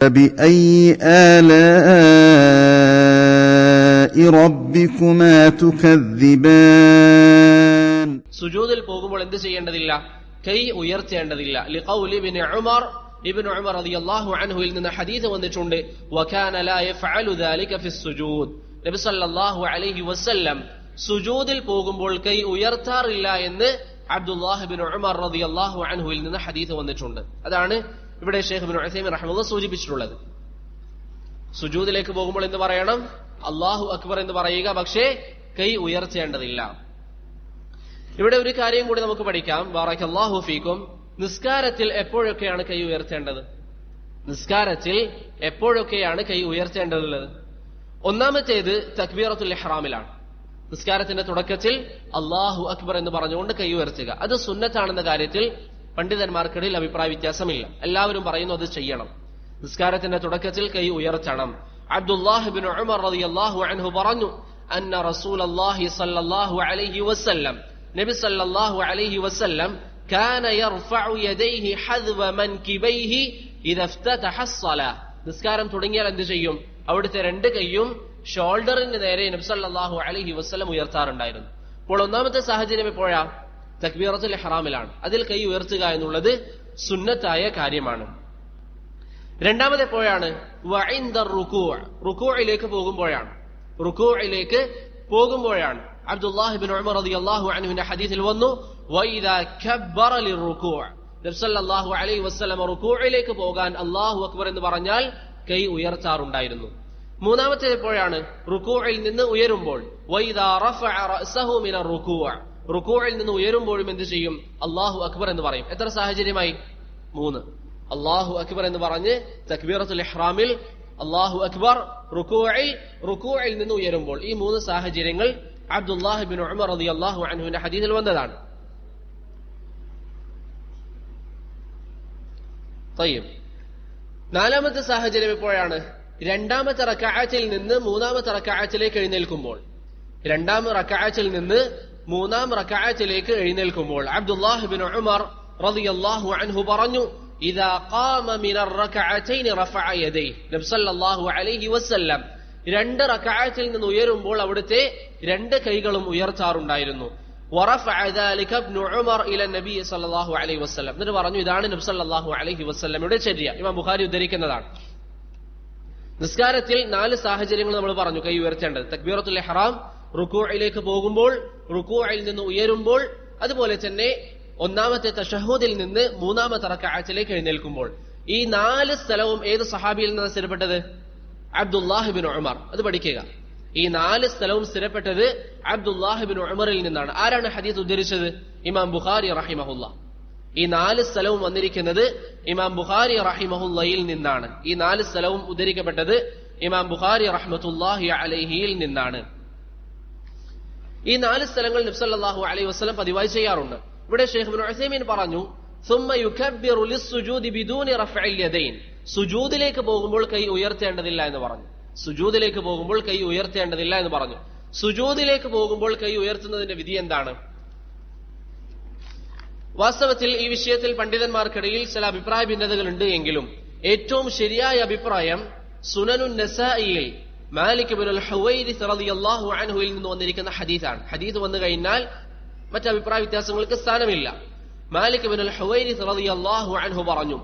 فبأي آلاء ربكما تكذبان സുജൂദിൽ പോകുമ്പോൾ എന്ത് ചെയ്യേണ്ടതില്ല കൈ ഉയർത്തേണ്ടതില്ല ലിഖൗലി ഇബ്നു ഉമർ ഇബ്നു ഉമർ റളിയല്ലാഹു അൻഹുവിൽ നിന്ന് ഹദീസ് വന്നിട്ടുണ്ട് വകാന ലാ യഫഅലു ദാലിക ഫി സുജൂദ് നബി സല്ലല്ലാഹു അലൈഹി വസല്ലം സുജൂദിൽ പോകുമ്പോൾ കൈ ഉയർത്താറില്ല എന്ന് അബ്ദുല്ലാഹ് ബിൻ ഉമർ റളിയല്ലാഹു അൻഹുവിൽ നിന്ന് ഹദീസ് വന്നിട്ടുണ്ട് അതാണ് ഇവിടെ ഷെയ്ഖ് ബിൻ ഉസൈമി റഹ്മുള്ള സൂചിപ്പിച്ചിട്ടുള്ളത്. സുജൂദിലേക്ക് പോകുമ്പോൾ എന്ന് പറയണം? അള്ളാഹു അക്ബർ എന്ന് പറയുക പക്ഷേ കൈ ഉയർത്തേണ്ടതില്ല. ഇവിടെ ഒരു കാര്യം കൂടി നമുക്ക് പഠിക്കാം. അള്ളാഹു ഫീക്കും. നിസ്കാരത്തിൽ എപ്പോഴൊക്കെയാണ് കൈ ഉയർത്തേണ്ടത്? നിസ്കാരത്തിൽ എപ്പോഴൊക്കെയാണ് കൈ ഉയർത്തേണ്ടതുള്ളത്? ഒന്നാമത്തേത് തക്ബീറത്തുൽ ഇഹ്റാമിലാണ്. നിസ്കാരത്തിന്റെ തുടക്കത്തിൽ അള്ളാഹു അക്ബർ എന്ന് പറഞ്ഞുകൊണ്ട് കൈ ഉയർത്തുക. അത് സുന്നത്താണെന്ന കാര്യത്തിൽ പണ്ഡിതന്മാർക്കിടയിൽ അഭിപ്രായ വ്യത്യാസമില്ല. എല്ലാവരും പറയുന്നു അത് ചെയ്യണം. നിസ്കാരത്തിന്റെ തുടക്കത്തിൽ കൈ ഉയർത്തണം. അബ്ദുല്ലാഹിബിൻ ഉമർ റളിയല്ലാഹു അൻഹു പറഞ്ഞു അന്ന റസൂലുള്ളാഹി സ്വല്ലല്ലാഹു അലൈഹി വസല്ലം നബി സ്വല്ലല്ലാഹു അലൈഹി വസല്ലം കാന യർഫഉ യദൈഹി ഹദ്വ മൻകിബൈഹി ഇദ ഇഫ്തതഹ അസ്സലാ നിസ്കാരം തുടങ്ങിയാൽ എന്ത് ചെയ്യും? അവിടുത്തെ രണ്ട് കൈയും ഷോൾഡറിന് നേരെ നബി സല്ലല്ലാഹു അലൈഹി വസല്ലം ഉയർത്താറുണ്ടായിരുന്നു. അപ്പോൾ ഒന്നാമത്തെ സാഹചര്യം എപ്പോഴാ? തക്ബീറത്തുൽ ഹറാമിലാണ് അതിൽ കൈ ഉയർത്തുക എന്നുള്ളത് സുന്നത്തായ കാര്യമാണ്. രണ്ടാമത് എപ്പോഴാണ്? റുക്കൂയിലേക്ക് പോകുമ്പോഴാണ്. റുക്കൂയിലേക്ക് പോകുമ്പോഴാണ്. അബ്ദുല്ലാഹിബിൻ ഉമർ റളിയല്ലാഹു അൻഹുവിന്റെ ഹദീസിൽ വന്നു വൈദാ കബ്ബറ ലിർറുക്കൂ നബി സല്ലല്ലാഹു അലൈഹി വസല്ലം റുക്കൂയിലേക്ക് പോകാൻ അല്ലാഹു അക്ബർ എന്ന് പറഞ്ഞാൽ കൈ ഉയർത്താറുണ്ടായിരുന്നു. മൂന്നാമത്തെ എപ്പോഴാണ്? റുക്കൂയിൽ നിന്ന് ഉയരുമ്പോൾ റുക്കൂയിൽ നിന്ന് ഉയരുമ്പോഴും എന്ത് ചെയ്യും? അള്ളാഹു അക്ബർ എന്ന് പറയും. എത്ര സാഹചര്യമായി? മൂന്ന്. അള്ളാഹു അക്ബർ എന്ന് പറഞ്ഞ് തക്ബീറത്തുൽ ഇഹ്റാമിൽ അള്ളാഹു അക്ബർ റുക്കോയിൽ റുക്കോയിൽ നിന്ന് ഉയരുമ്പോൾ. ഈ മൂന്ന് സാഹചര്യങ്ങൾ അബ്ദുല്ലാഹി ബിൻ ഉമർ അള്ളാഹു അൻഹുവിന്റെ ഹദീദിൽ വന്നതാണ്. തയ്യം. നാലാമത്തെ സാഹചര്യം എപ്പോഴാണ്? രണ്ടാമത്തെ റക്കാഴത്തിൽ നിന്ന് മൂന്നാമത്തെ റക്കാഴത്തിലേക്ക് എഴുന്നേൽക്കുമ്പോൾ. രണ്ടാമത്തെ റക്കാഴത്തിൽ നിന്ന് മൂന്നാം റക്കായത്തിലേക്ക് എഴുന്നേൽക്കുമ്പോൾ അബ്ദുല്ലാഹ് ഉമർ റളിയല്ലാഹു അൻഹു പറഞ്ഞു ഇദാ ഖാമ മിന റക്കഅതൈൻ റഫഅ യദൈഹി. നബി സല്ലല്ലാഹു അലൈഹി വസല്ലം രണ്ട് റക്കായത്തിൽ നിന്ന് ഉയരുമ്പോൾ അവിടുത്തെ രണ്ട് കൈകളും ഉയർത്താറുണ്ടായിരുന്നു. എന്നിട്ട് പറഞ്ഞു ഇതാണ് നബി സല്ലല്ലാഹു അലൈഹി വസല്ലമയുടെ ചര്യ. ഇമാം ബുഖാരി ഉദ്ധരിക്കുന്നതാണ്. നിസ്കാരത്തിൽ നാല് സാഹചര്യങ്ങൾ നമ്മൾ പറഞ്ഞു കൈ ഉയർത്തേണ്ടത്. തക്ബീറത്തുൽ ഇഹ്റാം റുക്കൂയിലേക്ക് പോകുമ്പോൾ റുക്കൂയിൽ നിന്ന് ഉയരുമ്പോൾ അതുപോലെ തന്നെ ഒന്നാമത്തെ തഷഹൂദിൽ നിന്ന് മൂന്നാമത്തെ റക്കാഴത്തിലേക്ക് എഴുന്നേൽക്കുമ്പോൾ. ഈ നാല് സ്ഥലവും ഏത് സഹാബിയിൽ നിന്ന് സ്ഥിരപ്പെട്ടത്? അബ്ദുല്ലാഹിബിൻ ഉമർ. അത് പഠിക്കുക. ഈ നാല് സ്ഥലവും സ്ഥിരപ്പെട്ടത് അബ്ദുല്ലാഹിബിൻ ഉമറിൽ നിന്നാണ്. ആരാണ് ഹദീസ് ഉദ്ധരിച്ചത്? ഇമാം ബുഖാരി റഹിമഹുല്ല. ഈ നാല് സ്ഥലവും വന്നിരിക്കുന്നത് ഇമാം ബുഖാരി റഹിമഹുല്ലയിൽ നിന്നാണ്. ഈ നാല് സ്ഥലവും ഉദ്ധരിക്കപ്പെട്ടത് ഇമാം ബുഖാരി റഹ്മത്തുല്ലാഹി അലഹിയിൽ നിന്നാണ്. ഈ നാല് സ്ഥലങ്ങൾ നബ്സല്ലാഹു അലൈഹി വസ്ലം പതിവായി ചെയ്യാറുണ്ട്. ഇവിടെ ഷെയ്ഖ് ഉസൈമീൻ പറഞ്ഞു സുജൂദിലേക്ക് പോകുമ്പോൾ കൈ ഉയർത്തേണ്ടതില്ല എന്ന് പറഞ്ഞു. സുജൂദിലേക്ക് പോകുമ്പോൾ കൈ ഉയർത്തേണ്ടതില്ല എന്ന് പറഞ്ഞു. സുജൂദിലേക്ക് പോകുമ്പോൾ കൈ ഉയർത്തുന്നതിന്റെ വിധി എന്താണ്? വാസ്തവത്തിൽ ഈ വിഷയത്തിൽ പണ്ഡിതന്മാർക്കിടയിൽ ചില അഭിപ്രായ ഭിന്നതകളുണ്ട് എങ്കിലും ഏറ്റവും ശരിയായ അഭിപ്രായം സുനനു നസായിയിൽ മാലിക് ബിൻ ഹുവൈരിസ് റളിയല്ലാഹു അൻഹുവിൽ നിന്ന് വന്നിരിക്കുന്ന ഹദീസാണ്. ഹദീസ് വന്നു കഴിഞ്ഞാൽ മറ്റ് അഭിപ്രായ വ്യത്യാസങ്ങൾക്ക് സ്ഥാനമില്ല. മാലിക് ബിൻ ഹുവൈരിസ് റളിയല്ലാഹു അൻഹു പറഞ്ഞു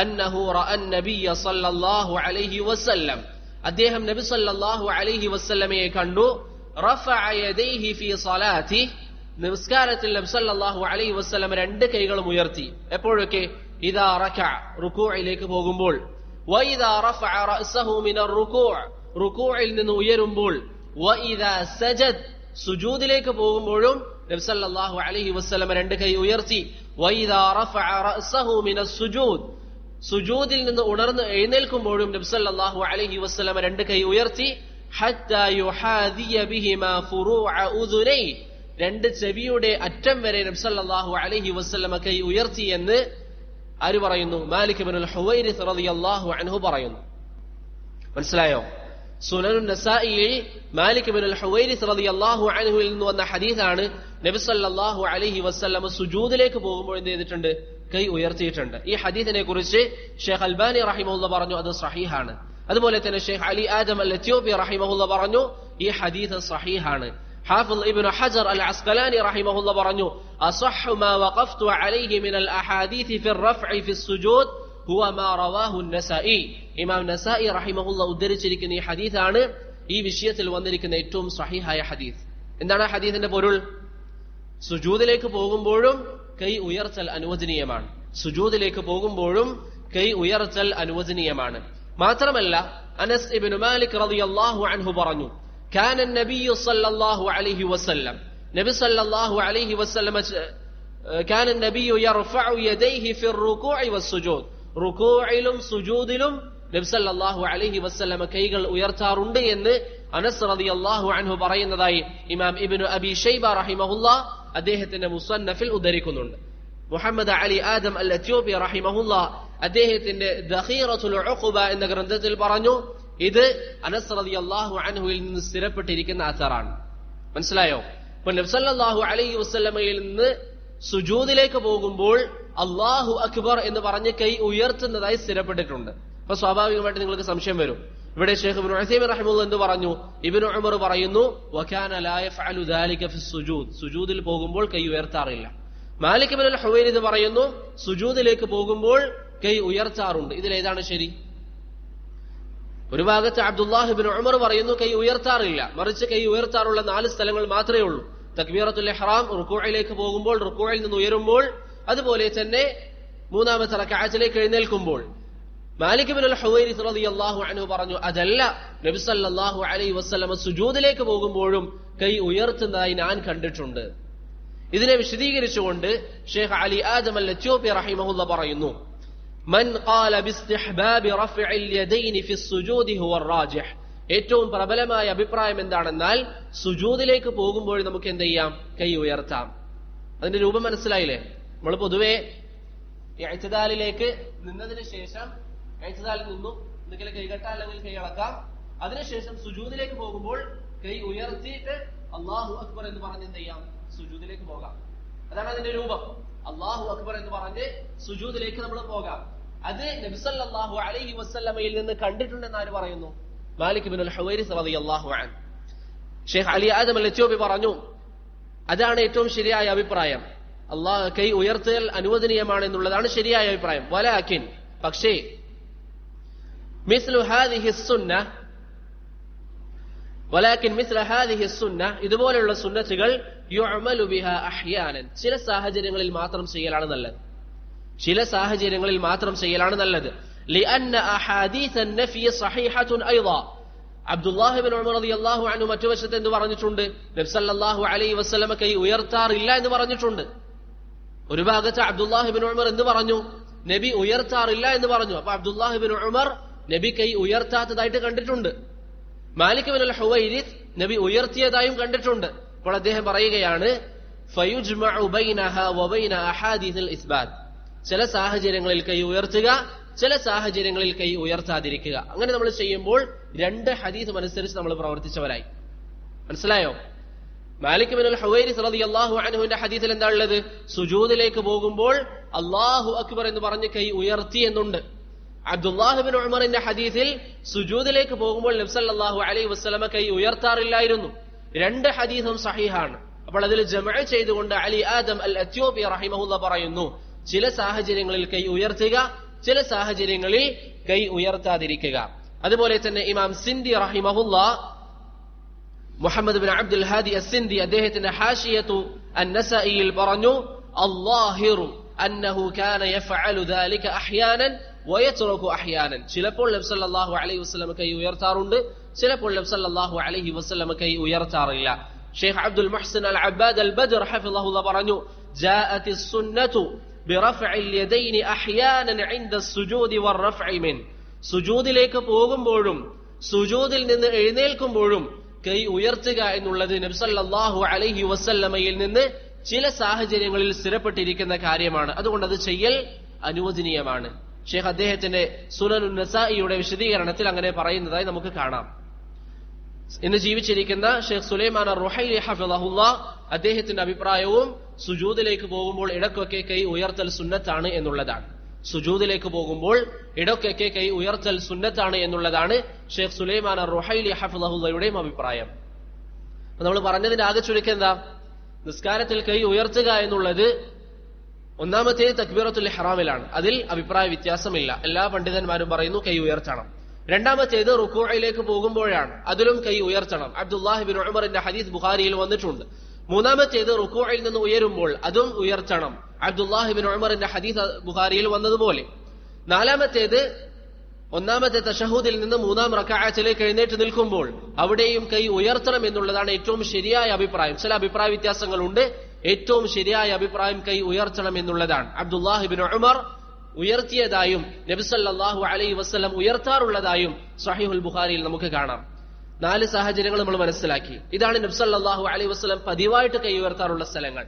അന്നഹു റഅ നബിയ സല്ലല്ലാഹു അലൈഹി വസല്ലം. അദ്ദേഹം നബി സല്ലല്ലാഹു അലൈഹി വസല്ലമയെ കണ്ടു. റഫഅ യദൈഹി ഫീ സ്വലാത്തി നമസ്കാരത്തിൽ നബി സല്ലല്ലാഹു അലൈഹി വസല്ലം രണ്ട് കൈകളും ഉയർത്തി. എപ്പോഴൊക്കെ? ഇദാ റകഅ റുകൂഇലേക്ക് പോകുമ്പോൾ. വഇദാ റഫഅ റഅസഹു മിനർ റുകൂഅ് റുകൂഇൽ നിന്ന് ഉയരുമ്പോൾ വഇദാ സജദ് സുജൂദിലേക്ക് പോകുമ്പോഴും നബി സല്ലല്ലാഹു അലൈഹി വസല്ലം രണ്ട് കൈ ഉയർത്തി വഇദാ റഫഅ റഅസഹു മിനസ് സുജൂദ്. സുജൂദിൽ നിന്ന് ഉണർന്ന് എഴുന്നേൽക്കുമ്പോഴും നബി സല്ലല്ലാഹു അലൈഹി വസല്ലം രണ്ട് കൈ ഉയർത്തി ഹത്താ യുഹാദിയ ബിഹിമാ ഫുറൂഅ ഉദുനൈ. രണ്ട് ചെവിയുടെ അറ്റം വരെ നബി സല്ലല്ലാഹു അലൈഹി വസല്ലം കൈ ഉയർത്തി എന്ന് ആര് പറയുന്നു? മാലിക് ബിൻ ഹുവൈരിസ് റളിയല്ലാഹു അൻഹു പറയുന്നു. മനസ്സിലായോ? സുനനു നസായിയിൽ മാലിക് ബിൻ ഹുവൈരിസ് റളിയല്ലാഹു അൻഹുവിൽ നിന്ന് വന്ന ഹദീസാണ് നബി സല്ലല്ലാഹു അലൈഹി വസല്ലം സുജൂദിലേക്ക് പോകുമ്പോൾ എന്ത് ചെയ്തിട്ടുണ്ട്? കൈ ഉയർത്തിയിട്ടുണ്ട്. ഈ ഹദീസിനെ കുറിച്ച് ഷെയ്ഖ് അൽബാനി റഹിമുള്ള പറഞ്ഞു അത് സഹീഹാണ്. അതുപോലെ തന്നെ Sheikh Ali Adam al Ethiopia റഹിമഹുല്ല പറഞ്ഞു ഈ ഹദീസ് സഹീഹാണ്. ഹാഫിൾ ഇബ്നു ഹജർ അൽ അസ്കലാനി റഹിമഹുല്ല പറഞ്ഞു അസഹ്ഹു മാ വഖഫ്തു അലൈഹി മിനൽ അഹാദീഥി ഫിർ റഫ്ഇ ഫിസ് സുജൂദ് ഹുവ മാ റവാഹു നസായി ഇമാം നസായി റഹിമഹുല്ല ഉദ്ധരിച്ചിരിക്കുന്ന ഈ ഹദീസാണ് ഈ വിഷയത്തിൽ വന്നിരിക്കുന്ന ഏറ്റവും സഹീഹായ ഹദീസ് എന്താണ് ആ ഹദീസിന്റെ പൊരുൾ സുജൂദിലേക്ക് പോകുമ്പോഴും കൈ ഉയർത്തൽ അനുവദനീയമാണ് സുജൂദിലേക്ക് പോകുമ്പോഴും കൈ ഉയർത്തൽ അനുവദനീയമാണ് മാത്രമല്ല അനസ് ഇബ്നു മാലിക് റളിയല്ലാഹു അൻഹു പറഞ്ഞു كان النبي صلى الله عليه وسلم നബി സല്ലല്ലാഹു അലൈഹി വസല്ലമ كان النبي يرفع يديه في الركوع والسجود റുക്കൂഇലും സുജൂദിലും നബി സല്ലല്ലാഹു അലൈഹി വസല്ലമ കൈകൾ ഉയർത്താറുണ്ട് എന്ന് അനസ് റളിയല്ലാഹു അൻഹു പറയുന്നതായി ഇമാം ഇബ്നു അബി ഷൈബ റഹിമഹുല്ല അദ്ദേഹത്തിന്റെ മുസന്നഫിൽ ഉദ്ധരിക്കുന്നുണ്ട്. Muhammad Ali Adam al Ethiopia റഹിമഹുല്ല അദ്ദേഹത്തിന്റെ ദഖീറത്തുൽ ഉഖബ എന്ന ഗ്രന്ഥത്തിൽ പറഞ്ഞു ഇത് അനസ് റളിയല്ലാഹു അൻഹുവിൽ നിന്ന് സ്ഥിരപ്പെട്ടിരിക്കുന്ന അസറാണ്. മനസ്സിലായോ? അപ്പൊ നബ്സല്ലാഹു അലൈഹി വസ്ലമയിൽ നിന്ന് സുജൂദിലേക്ക് പോകുമ്പോൾ അള്ളാഹു അക്ബർ എന്ന് പറഞ്ഞ് കൈ ഉയർത്തുന്നതായി സ്ഥിരപ്പെട്ടിട്ടുണ്ട്. അപ്പൊ സ്വാഭാവികമായിട്ട് നിങ്ങൾക്ക് സംശയം വരും. ഇവിടെ ഷെയ്ഖ് ഇബ്നു ഉസൈമിൻ റഹിമുള്ള എന്ന് പറഞ്ഞു ഇബ്നു ഉമർ പറയുന്നു വകാന സുജൂദ്. സുജൂദിൽ പോകുമ്പോൾ കൈ ഉയർത്താറില്ല. മാലിക് ഇബ്നുൽ ഇത് പറയുന്നു സുജൂദിലേക്ക് പോകുമ്പോൾ കൈ ഉയർത്താറുണ്ട്. ഇതിലേതാണ് ശരി? ഒരു ഭാഗത്ത് അബ്ദുല്ലാഹിബിൻ ഉമർ പറയുന്നു കൈ ഉയർത്താറില്ല. മറിച്ച് കൈ ഉയർത്താറുള്ള നാല് സ്ഥലങ്ങൾ മാത്രമേ ഉള്ളൂ. തക്ബീറത്തുൽ ഇഹ്റാം റുക്കോയിലേക്ക് പോകുമ്പോൾ റുക്കോയിൽ നിന്ന് ഉയരുമ്പോൾ അതുപോലെ തന്നെ മൂന്നാമത്തെ റക്അത്തിലേക്ക് എഴുന്നേൽക്കുമ്പോൾ പറഞ്ഞു അതല്ല സുജൂദിലേക്ക് പോകുമ്പോഴും കൈ ഉയർത്തുന്നതായി ഞാൻ കണ്ടിട്ടുണ്ട്. ഇതിനെ വിശദീകരിച്ചുകൊണ്ട് ഷെയ്ഖ് അലി ആദം അൽ റഹിമഹുല്ല പറയുന്നു മൻ ഏറ്റവും പ്രബലമായ അഭിപ്രായം എന്താണെന്നാൽ സുജൂദിലേക്ക് പോകുമ്പോൾ നമുക്ക് എന്ത് ചെയ്യാം കൈ ഉയർത്താം. അതിന്റെ രൂപം മനസ്സിലായില്ലേ? നമ്മൾ പൊതുവെ ഏച്ചതാലിലേക്ക് നിന്നതിന് ശേഷം ഏച്ചതാലിൽ നിന്നും എന്തെങ്കിലും കൈകെട്ടാം അല്ലെങ്കിൽ കൈ ഇളക്കാം അതിനുശേഷം സുജൂദിലേക്ക് പോകുമ്പോൾ കൈ ഉയർത്തിയിട്ട് അള്ളാഹു അക്ബർ എന്ന് പറഞ്ഞ് എന്ത് ചെയ്യാം? സുജൂദിലേക്ക് പോകാം. അതാണ് അതിന്റെ രൂപം. അള്ളാഹു അക്ബർ എന്ന് പറഞ്ഞ് സുജൂദിലേക്ക് നമ്മൾ പോകാം. അത് നബിസല്ലാഹു അലൈഹി വസ്ല്ലമയിൽ നിന്ന് കണ്ടിട്ടുണ്ടെന്ന് ആര് പറയുന്നു? മാലിക് ബിൻ ഹുവൈരിസ് റളിയല്ലാഹു അൻ ഷെയ്ഖ് അലി ആദം അൽ എത്യോബി പറഞ്ഞു അതാണ് ഏറ്റവും ശരിയായ അഭിപ്രായം. അള്ളാഹ് കൈ ഉയർത്തൽ അനുവദനീയമാണ് എന്നുള്ളതാണ് ശരിയായ അഭിപ്രായം വലാക്കിൻ പക്ഷേ വലാക്കിൻ ഇതുപോലെയുള്ള സുന്നത്തുകൾ ചില സാഹചര്യങ്ങളിൽ മാത്രം ചെയ്യലാണ് നല്ലത് ചില സാഹചര്യങ്ങളിൽ മാത്രം ചെയ്യലാണ് നല്ലത് അബ്ദുല്ലാഹിബിൻ ഉമർ റതി അള്ളാഹു അനു മറ്റു വശത്ത് എന്ന് പറഞ്ഞിട്ടുണ്ട് നബ്സല്ലാഹു അലൈ വസ്ലമ കൈ ഉയർത്താറില്ല എന്ന് പറഞ്ഞിട്ടുണ്ട് ഒരു ഭാഗത്ത് അബ്ദുല്ലാഹിബിൻ ഉമർ എന്ന് പറഞ്ഞു നബി ഉയർത്താറില്ല എന്ന് പറഞ്ഞു. അപ്പൊ അബ്ദുല്ലാഹിബിൻ ഉമർ നബി കൈ ഉയർത്താത്തതായിട്ട് കണ്ടിട്ടുണ്ട്. മാലിക് ബിൻ അൽ ഹുവൈരിത് നബി ഉയർത്തിയതായും കണ്ടിട്ടുണ്ട്. അപ്പോൾ അദ്ദേഹം പറയുകയാണ് ചില സാഹചര്യങ്ങളിൽ കൈ ഉയർത്തുക ചില സാഹചര്യങ്ങളിൽ കൈ ഉയർത്താതിരിക്കുക. അങ്ങനെ നമ്മൾ ചെയ്യുമ്പോൾ രണ്ട് ഹദീസ് അനുസരിച്ച് നമ്മൾ പ്രവർത്തിച്ചവരായി. മനസ്സിലായോ? മാലിക് ബിൻ അൽ ഹുവൈരിസ് റളിയല്ലാഹു അൻഹുവിന്റെ ഹദീസിൽ എന്താ ഉള്ളത്? സുജൂദിലേക്ക് പോകുമ്പോൾ അള്ളാഹു അക്ബർ എന്ന് പറഞ്ഞ് കൈ ഉയർത്തി എന്നുണ്ട്. അബ്ദുല്ലാഹിബിൻ ഉമറിന്റെ ഹദീസിൽ സുജൂദിലേക്ക് പോകുമ്പോൾ നബ്സല്ലാഹു അലൈഹി വസ്ലമ കൈ ഉയർത്താറില്ലായിരുന്നു. രണ്ട് ഹദീസും സഹീഹാണ്. അപ്പോൾ അതിൽ ജമ ചെയ്തുകൊണ്ട് അലി ആദം അൽ അത്യോബി റഹിമഹുല്ല പറയുന്നു ചില സാഹചര്യങ്ങളിൽ കൈ ഉയർത്തുക ചില സാഹചര്യങ്ങളിൽ കൈ ഉയർത്താതിരിക്കുക. അതുപോലെ തന്നെ ഇമാം സിന്ധി റഹിമഹുല്ല മുഹമ്മദ് ബിൻ അബ്ദുൽ ഹാദി അസിന്ദി അദ്ദേഹത്തിന്റെ ഹാഷിയത്തു അന്നസയിൽ പറഞ്ഞു അള്ളാഹിറു അന്നഹു കാന യഫഅലു ദാലിക അഹ്യാനൻ വയത്തുറക്കു അഹ്യാനൻ ചിലപ്പോൾ നബി സല്ലല്ലാഹു അലൈഹി വസല്ലം കൈ ഉയർത്താറുണ്ട് ചിലപ്പോൾ നബി സല്ലല്ലാഹു അലൈഹി വസല്ലം കൈ ഉയർത്താറില്ല ഷെയ്ഖ് അബ്ദുൽ മുഹ്സിൻ അൽ അബ്ബാദ് അൽ ബദർ ഹഫിളഹുല്ല പറഞ്ഞു جاءت السنة برفع اليدين أحيانا عند السجود والرفع من സുജൂദിലേക്ക് പോകുമ്പോഴും സുജൂദിൽ നിന്ന് എഴുന്നേൽക്കുമ്പോഴും കൈ ഉയർത്തുക എന്നുള്ളത് നബ്സല്ലാഹു അലഹി വസല്ലമയിൽ നിന്ന് ചില സാഹചര്യങ്ങളിൽ സ്ഥിരപ്പെട്ടിരിക്കുന്ന കാര്യമാണ്. അതുകൊണ്ട് അത് ചെയ്യൽ അനുവദനീയമാണ്. ഷേഖ് അദ്ദേഹത്തിന്റെ സുനനു നസായിയുടെ വിശദീകരണത്തിൽ അങ്ങനെ പറയുന്നതായി നമുക്ക് കാണാം. ഇന്ന് ജീവിച്ചിരിക്കുന്ന ഷെയ്ഖ് സുലൈമാൻ റുഹൈലി ഹഫിളഹുല്ല അദ്ദേഹത്തിന്റെ അഭിപ്രായവും സുജൂദിലേക്ക് പോകുമ്പോൾ ഇടക്കൊക്കെ കൈ ഉയർത്തൽ സുന്നത്താണ് എന്നുള്ളതാണ്. സുജൂദിലേക്ക് പോകുമ്പോൾ ഇടക്കൊക്കെ കൈ ഉയർത്തൽ സുന്നത്താണ് എന്നുള്ളതാണ് ഷെയ്ഖ് സുലൈമാൻ റുഹൈലി ഹഫുദയുടെയും അഭിപ്രായം. നമ്മൾ പറഞ്ഞതിന്റെ ആകെ ചുരുക്കം എന്താ? നിസ്കാരത്തിൽ കൈ ഉയർത്തുക എന്നുള്ളത് ഒന്നാമത്തെ തക്ബീറത്തുൽ ഹറാമിലാണ് അതിൽ അഭിപ്രായ വ്യത്യാസമില്ല. എല്ലാ പണ്ഡിതന്മാരും പറയുന്നു കൈ ഉയർത്തണം. രണ്ടാമത്തേത് റുക്കോയിലേക്ക് പോകുമ്പോഴാണ് അതിലും കൈ ഉയർത്തണം. അബ്ദുല്ലാഹിബിൻ ഉമറിന്റെ ഹദീസ് ബുഖാരിയിൽ വന്നിട്ടുണ്ട്. മൂന്നാമത്തേത് റുക്കോയിൽ നിന്ന് ഉയരുമ്പോൾ അതും ഉയർത്തണം. അബ്ദുല്ലാഹിബിൻ ഉമറിന്റെ ഹദീസ് ബുഖാരിയിൽ വന്നതുപോലെ. നാലാമത്തേത് ഒന്നാമത്തെ തഷഹൂദിൽ നിന്ന് മൂന്നാം റക്കായത്തിലേക്ക് എഴുന്നേറ്റ് നിൽക്കുമ്പോൾ അവിടെയും കൈ ഉയർത്തണം എന്നുള്ളതാണ് ഏറ്റവും ശരിയായ അഭിപ്രായം. ചില അഭിപ്രായ വ്യത്യാസങ്ങളുണ്ട്. ഏറ്റവും ശരിയായ അഭിപ്രായം കൈ ഉയർത്തണം എന്നുള്ളതാണ്. അബ്ദുല്ലാഹിബിൻ ഉമർ ഉയർത്തിയതായും നബിസല്ലാഹു അലൈഹി വസ്ലം ഉയർത്താറുള്ളതായും സഹിഹുൽ ബുഖാരിയിൽ നമുക്ക് കാണാം. നാല് സാഹചര്യങ്ങൾ നമ്മൾ മനസ്സിലാക്കി. ഇതാണ് നബ്സല്ലാഹു അലൈഹി വസ്ലം പതിവായിട്ട് കൈ ഉയർത്താറുള്ള സ്ഥലങ്ങൾ.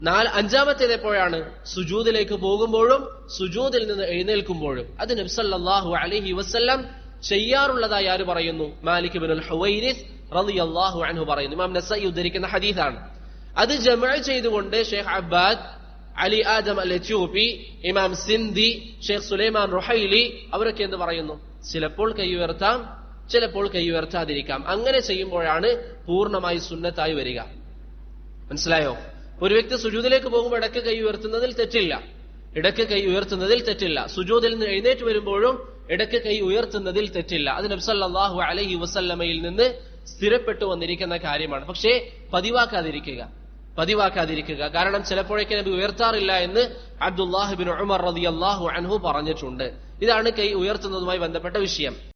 നാല് അഞ്ചാമത്തേത് എപ്പോഴാണ്? സുജൂദിലേക്ക് പോകുമ്പോഴും സുജൂദിൽ നിന്ന് എഴുന്നേൽക്കുമ്പോഴും. അത് നബ്സല്ലാഹു അലഹി വസ്ല്ലാം ചെയ്യാറുള്ളതായി ആര് പറയുന്നു? മാലിക് ബിൻ ഹുവൈരിസ് റളിയല്ലാഹു അൻഹു പറയുന്നു. ഇമാം നസൈ ഉദ്ധരിക്കുന്ന ഹദീസാണ്. അത് ജമ ചെയ്തുകൊണ്ട് ഷെയ്ഖ് അബ്ബാദ് അലി ആദം അൽ എത്യൂപ്പി ഇമാം സിന്ധി ഷെയ്ഖ് സുലൈമാൻ റുഹൈലി അവരൊക്കെ എന്ത് പറയുന്നു? ചിലപ്പോൾ കൈ ഉയർത്താം ചിലപ്പോൾ കൈ ഉയർത്താതിരിക്കാം. അങ്ങനെ ചെയ്യുമ്പോഴാണ് പൂർണമായി സുന്നത്തായി വരിക. മനസ്സിലായോ? ഒരു വ്യക്തി സുജൂദിലേക്ക് പോകുമ്പോൾ ഇടയ്ക്ക് കൈ ഉയർത്തുന്നതിൽ തെറ്റില്ല. ഇടയ്ക്ക് കൈ ഉയർത്തുന്നതിൽ തെറ്റില്ല. സുജൂദിൽ നിന്ന് എഴുന്നേറ്റ് വരുമ്പോഴും ഇടയ്ക്ക് കൈ ഉയർത്തുന്നതിൽ തെറ്റില്ല. അത് നബ്സല്ലാഹു അലഹി വസല്ലമയിൽ നിന്ന് സ്ഥിരപ്പെട്ടു വന്നിരിക്കുന്ന കാര്യമാണ്. പക്ഷേ പതിവാക്കാതിരിക്കുക. പതിവാക്കാതിരിക്കുക. കാരണം ചിലപ്പോഴേക്ക് നബി ഉയർത്താറില്ല എന്ന് അബ്ദുല്ലാഹിബിൻ ഉമർ റതി അള്ളാഹു അൻഹു പറഞ്ഞിട്ടുണ്ട്. ഇതാണ് കൈ ഉയർത്തുന്നതുമായി ബന്ധപ്പെട്ട വിഷയം.